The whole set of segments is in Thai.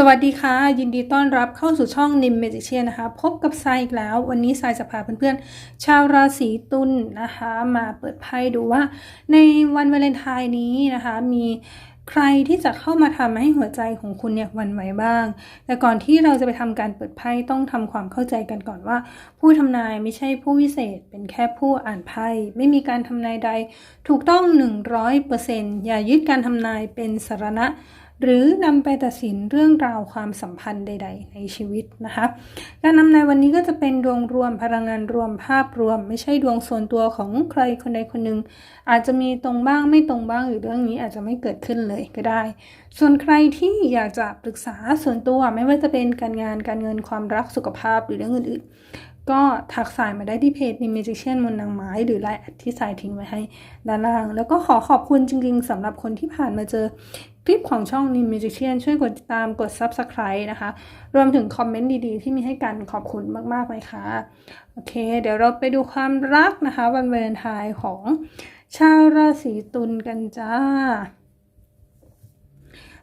สวัสดีค่ะ ยินดีต้อนรับเข้าสู่ช่องนิมเมจิเชียนะคะ พบกับทรายอีกแล้ว วันนี้ทรายจะพาเพื่อนๆ ชาวราศีตุลนนะคะ มาเปิดไพ่ดูว่า ในวันวาเลนไทน์นี้นะคะ มีใครที่จะเข้ามาทำให้หัวใจของคุณเนี่ยหวันไหวบ้าง แต่ก่อนที่เราจะไปทำการเปิดไพ่ต้องทำความเข้าใจกันก่อนว่า ผู้ทำนายไม่ใช่ผู้วิเศษ เป็นแค่ผู้อ่านไพ่ ไม่มีการทำนายใด ถูกต้อง 100%อย่ายึดการทำนายเป็นสารณะ หรือนำไปตัดสินเรื่องราวความสัมพันธ์ใด ๆ ในชีวิตนะคะ การนำในวันนี้ก็จะเป็นดวงรวมพลังงานรวมภาพรวม ไม่ใช่ดวงส่วนตัวของใครคนใดคนหนึ่งอาจจะมีตรงบ้างไม่ตรงบ้างหรือเรื่องนี้อาจจะไม่เกิดขึ้นเลยก็ได้ ส่วนใครที่อยากจะปรึกษาส่วนตัวไม่ว่าจะเป็นการงานการเงินความรักสุขภาพหรือเรื่องอื่นๆ ก็ทักสายมาได้ที่เพจ n i m a g i c i a n มนนางไม้ หรือไลน์แอดที่สายทิ้งไว้ให้ด้านล่าง แล้วก็ขอขอบคุณจริงๆสำหรับคนที่ผ่านมาเจอคลิปของช่อง n i m a g i c i a n ช่วยกดติดตามกด Subscribe นะคะ รวมถึงคอมเมนต์ดีๆ ที่มีให้กันขอบคุณมากๆเลยค่ะ โอเค เดี๋ยวเราไปดูความรักนะคะ วันวาเลนไทน์ของชาวราศีตุลกันจ้า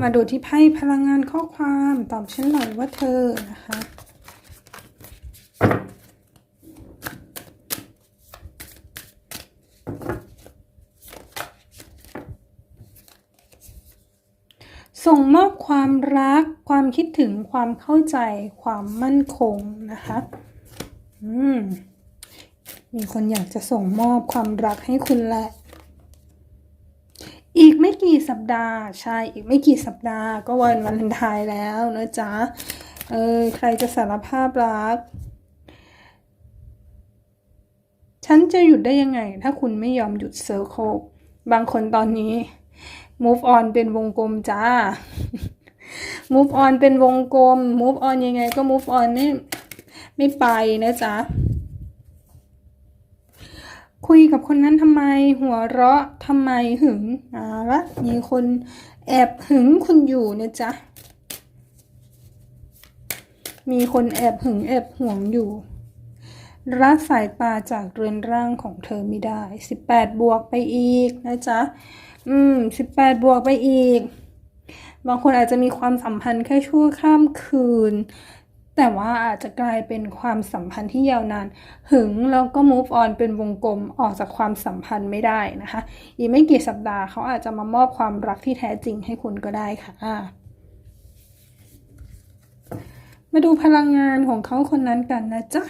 มาดูที่ไพ่พลังงานข้อความตอบฉันหน่อยว่าเธอนะคะ ส่งมอบความรัก ความคิดถึงความเข้าใจ ความมั่นคงนะคะอืมมีคนอยากจะส่งมอบความรักให้คุณแหละ อีกไม่กี่สัปดาห์ ใช่ อีกไม่กี่สัปดาห์ ก็วันวาเลนไทน์แล้วนะจ๊ะ เออ ใครจะสารภาพรัก ฉันจะหยุดได้ยังไง ถ้าคุณไม่ยอมหยุดเซอร์โคบางคนตอนนี้ move on เป็นวงกลมจ้า move on เป็นวงกลม move on ยังไงก็ move on ไม่ไม่ไปนะจ๊ะ คุยกับคนนั้นทำไมหัวเราะทำไมหึงอ่าละมีคนแอบหึงคุณอยู่นะจ๊ะ มีคนแอบหึงแอบห่วงอยู่รักสายตาจากเรือนร่างของเธอไม่ได้ 18 บวกไปอีกนะจ๊ะ อืม18บวกไปอีก บางคนอาจจะมีความสัมพันธ์แค่ชั่วข้ามคืน แต่ว่าอาจจะกลายเป็นความสัมพันธ์ที่ยาวนาน หึงแล้วก็ move on เป็นวงกลมออกจากความสัมพันธ์ไม่ได้นะคะ อีกไม่กี่สัปดาห์เขาอาจจะมามอบความรักที่แท้จริงให้คุณก็ได้ค่ะมาดูพลังงานของเขาคนนั้นกันนะจ๊ะ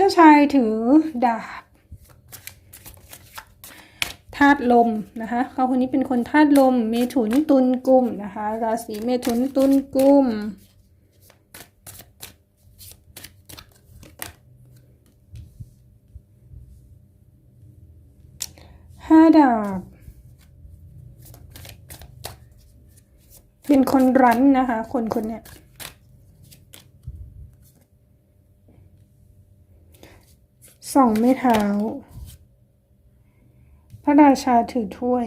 เจ้าชายถือดาบธาตุลมนะคะเขาคนนี้เป็นคนธาตุลม เมถุนตุลกุมนะคะราศีเมถุนตุลกุมห้าดาบ เป็นคนรั้นนะคะ คนคนเนี้ย สองไม้เท้า พระราชาถือถ้วย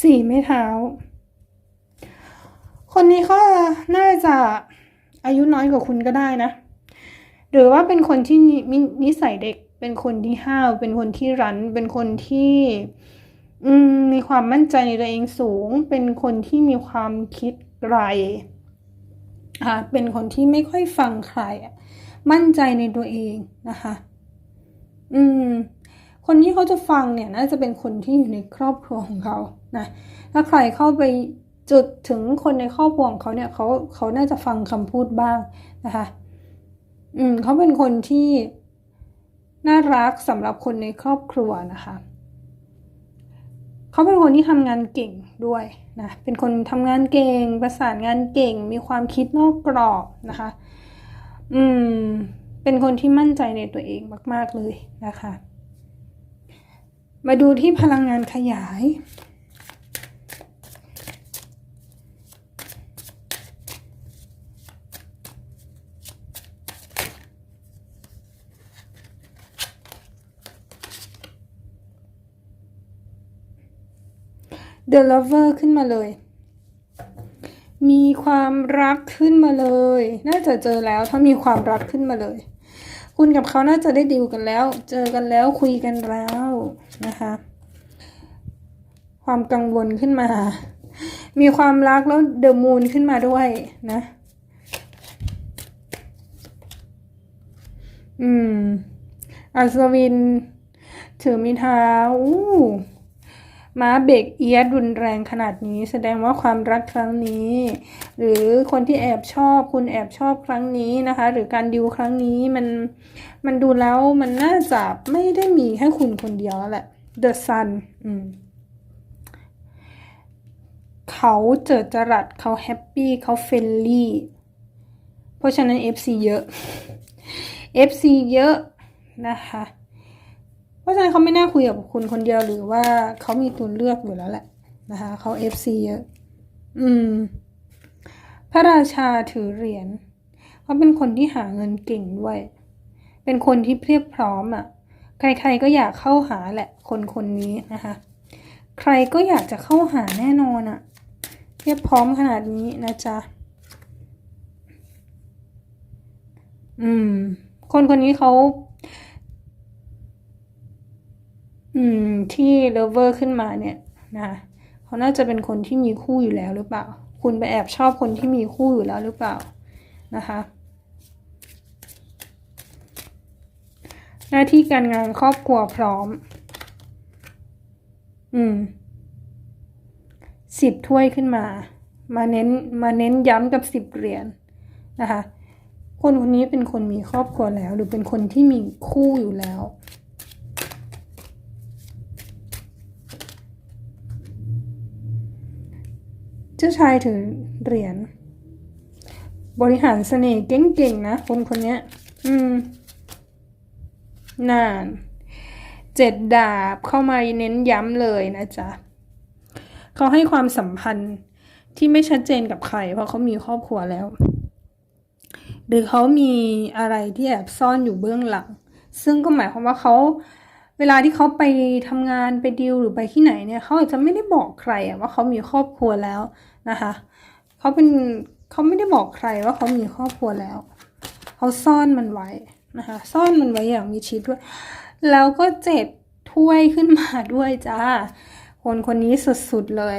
สี่ไม้เท้า คนนี้ก็น่าจะอายุน้อยกว่าคุณก็ได้นะ หรือว่าเป็นคนที่นิมินิสัยเด็ก เป็นคนที่ห้าว เป็นคนที่รัน เป็นคนที่มีความมั่นใจในตัวเองสูง เป็นคนที่มีความคิด ไกลค่ะเป็นคนที่ไม่ค่อยฟังใครอะมั่นใจในตัวเองนะคะ อืม คนที่เขาจะฟังเนี่ยน่าจะเป็นคนที่อยู่ในครอบครัวของเขานะถ้าใครเข้าไปจุดถึงคนในครอบครัวของเขาเนี่ยเขาเขาน่าจะฟังคำพูดบ้างนะคะ อืมเขาเป็นคนที่น่ารักสำหรับคนในครอบครัวนะคะ เขาเป็นคนที่ทำงานเก่งด้วยนะ เป็นคนทำงานเก่ง ประสานงานเก่ง มีความคิดนอกกรอบนะคะ อืม เป็นคนที่มั่นใจในตัวเองมาก ๆเลยนะคะ มาดูที่พลังงานขยาย The Lover ขึ้นมาเลย มีความรักขึ้นมาเลย น่าจะเจอแล้วถ้ามีความรักขึ้นมาเลย คุณกับเขาน่าจะได้ดีลกันแล้ว เจอกันแล้วคุยกันแล้วนะคะ ความกังวลขึ้นมา มีความรักแล้วเดอะมูนขึ้นมาด้วยนะ อืมอัศวินถือมีเท้าอู้ ม้าเบรกเอียดรุนแรงขนาดนี้ แสดงว่าความรักครั้งนี้ หรือคนที่แอบชอบคุณแอบชอบครั้งนี้นะคะ หรือการดิวครั้งนี้มันมันดูแล้วมันน่าจะไม่ได้มีแค่คุณคนเดียวแล้วแหละ The Sun อืมเขาเจิดจรัสเขาแฮปปี้เขาเฟรนลี่เพราะฉะนั้น FC เยอะ FC เยอะนะคะ เพราะฉะนั้นเขาไม่น่าคุยกับคุณคนเดียวหรือว่าเขามีตัวเลือกอยู่แล้วแหละนะคะเขา FC เยอะ อืม พระราชาถือเหรียญเขาเป็นคนที่หาเงินเก่งด้วย เป็นคนที่เพียบพร้อมอะ่ะ ใครๆก็อยากเข้าหาแหละ คนคนนี้นะคะ ใครก็อยากจะเข้าหาแน่นอนอะ่ะ เพียบพร้อมขนาดนี้นะจ๊ะ อืม คนคนนี้เขา อืม ที่เลเวอร์ขึ้นมาเนี่ยนะเขาน่าจะเป็นคนที่มีคู่อยู่แล้วหรือเปล่า คุณไปแอบชอบคนที่มีคู่อยู่แล้วหรือเปล่านะคะหน้าที่การงานครอบครัวพร้อม อืม สิบถ้วยขึ้นมา มาเน้น มาเน้นย้ำกับสิบเหรียญนะคะ คนคนนี้เป็นคนมีครอบครัวแล้ว หรือเป็นคนที่มีคู่อยู่แล้ว จ้าชายถือเหรียญบริหารเสน่ห์เก่งๆนะ คนคนนี้อืมนานเจ็ดดาบเข้ามาเน้นย้ำเลยนะจ๊ะเขาให้ความสัมพันธ์ที่ไม่ชัดเจนกับใคร เพราะเขามีครอบครัวแล้ว หรือเขามีอะไรที่แอบซ่อนอยู่เบื้องหลัง ซึ่งก็หมายความว่าเขาเวลาที่เขาไปทำงานไปดิวหรือไปที่ไหนเนี่ยเขาอาจจะไม่ได้บอกใครอะว่าเขามีครอบครัวแล้ว นะคะเขาเป็นเขาไม่ได้บอกใครว่าเขามีครอบครัวแล้วเขาซ่อนมันไว้นะคะซ่อนมันไว้อย่างมีชิดด้วย แล้วก็เจ็ดถ้วยขึ้นมาด้วยจ้าคนคนนี้สุดๆเลย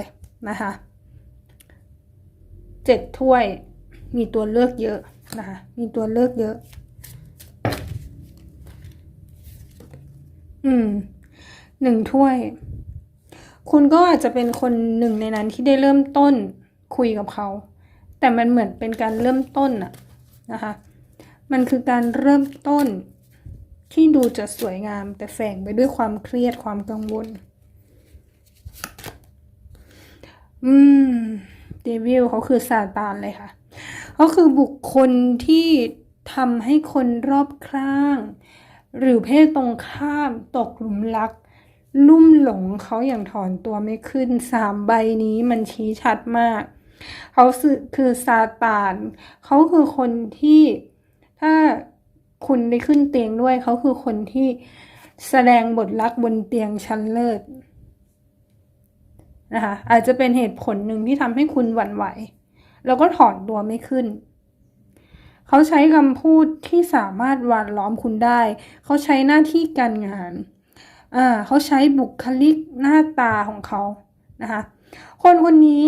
นะคะเจ็ดถ้วยมีตัวเลือกเยอะนะคะมีตัวเลือกเยอะ อืมหนึ่งถ้วย คุณก็อาจจะเป็นคนหนึ่งในนั้นที่ได้เริ่มต้นคุยกับเขา แต่มันเหมือนเป็นการเริ่มต้นอะนะคะ มันคือการเริ่มต้นที่ดูจะสวยงาม แต่แฝงไปด้วยความเครียดความกังวล อืม เดวิลเขาคือซาตานเลยค่ะ เขาคือบุคคลที่ทำให้คนรอบข้าง หรือเพศตรงข้ามตกหลุมรัก ลุ่มหลงเขาอย่างถอนตัวไม่ขึ้นสามใบนี้มันชี้ชัดมาก เขาคือซาตานเขาคือคนที่ถ้าคุณได้ขึ้นเตียงด้วยเขาคือคนที่แสดงบทรักบนเตียงชั้นเลิศนะคะอาจจะเป็นเหตุผลหนึ่งที่ทำให้คุณหวั่นไหว แล้วก็ถอนตัวไม่ขึ้น เขาใช้คำพูดที่สามารถหวานล้อมคุณได้ เขาใช้หน้าที่การงาน อ่าเขาใช้บุคลิกหน้าตาของเขานะคะ คนคนนี้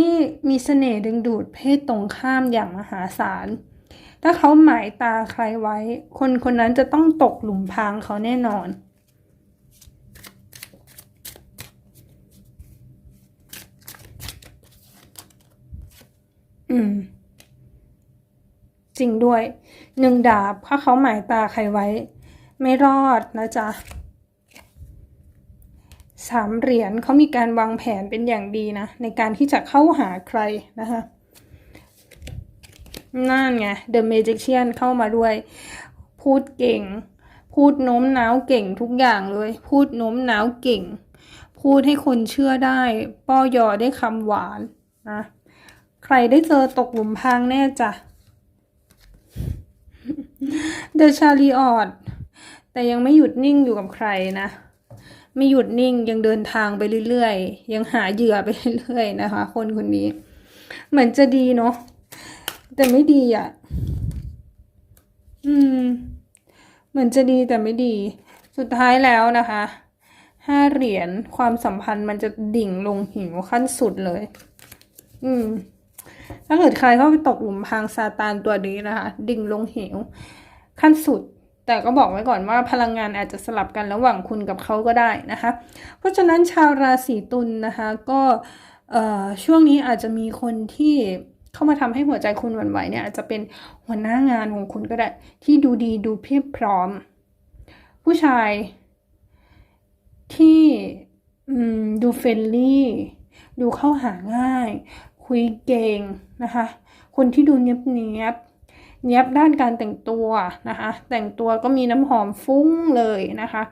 มีเสน่ห์ดึงดูดเพศตรงข้ามอย่างมหาศาล ถ้าเขาหมายตาใครไว้ คนคนนั้นจะต้องตกหลุมพรางเขาแน่นอนอืม จริงด้วย หนึ่งดาบถ้าเขาหมายตาใครไว้ ไม่รอดนะจ๊ะ สามเหรียญเขามีการวางแผนเป็นอย่างดีนะ ในการที่จะเข้าหาใครนะคะนั่นไง The Magician เข้ามาด้วย พูดเก่ง พูดโน้มน้าวเก่งทุกอย่างเลย พูดโน้มน้าวเก่ง พูดให้คนเชื่อได้ ป้อยอได้คำหวานนะใครได้เจอตกหลุมพรางแน่จ้ะ The Chariot แต่ยังไม่หยุดนิ่งอยู่กับใครนะ ไม่หยุดนิ่งยังเดินทางไปเรื่อยๆ ยังหาเหยื่อไปเรื่อยๆนะคะ คนคนนี้ เหมือนจะดีเนาะแต่ไม่ดีอะ่ะ อืม เหมือนจะดีแต่ไม่ดี สุดท้ายแล้วนะคะห้าเหรียญความสัมพันธ์มันจะดิ่งลงหิวขั้นสุดเลย อืม ถ้าเกิดใครเข้าไปตกหลุมพรางซาตานตัวนี้นะคะ ดิ่งลงเหวขั้นสุด แต่ก็บอกไว้ก่อนว่าพลังงานอาจจะสลับกันระหว่างคุณกับเขาก็ได้นะคะ เพราะฉะนั้นชาวราศีตุลนนะคะก็ช่วงนี้อาจจะมีคนที่เข้ามาทำให้หัวใจคุณหวั่นไหวเนี่ยอาจจะเป็นหัวหน้างานของคุณก็ได้ ที่ดูดีดูเพียบพร้อม ผู้ชายที่ดูเฟรนลี่ดูเข้าหาง่าย คุยเก่งนะคะ คนที่ดูเนียบเนียบ เนียบด้านการแต่งตัวนะคะ แต่งตัวก็มีน้ำหอมฟุ้งเลยนะคะ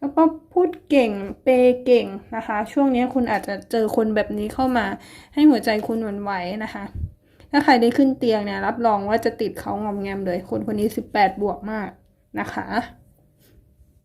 แล้วก็พูดเก่งเปเก่งนะคะ ช่วงนี้คุณอาจจะเจอคนแบบนี้เข้ามา ให้หัวใจคุณหวั่นไหวนะคะ ถ้าใครได้ขึ้นเตียงเนี่ยรับรองว่าจะติดเขางอมแงมเลย คนคนนี้ 18 บวกมากนะคะ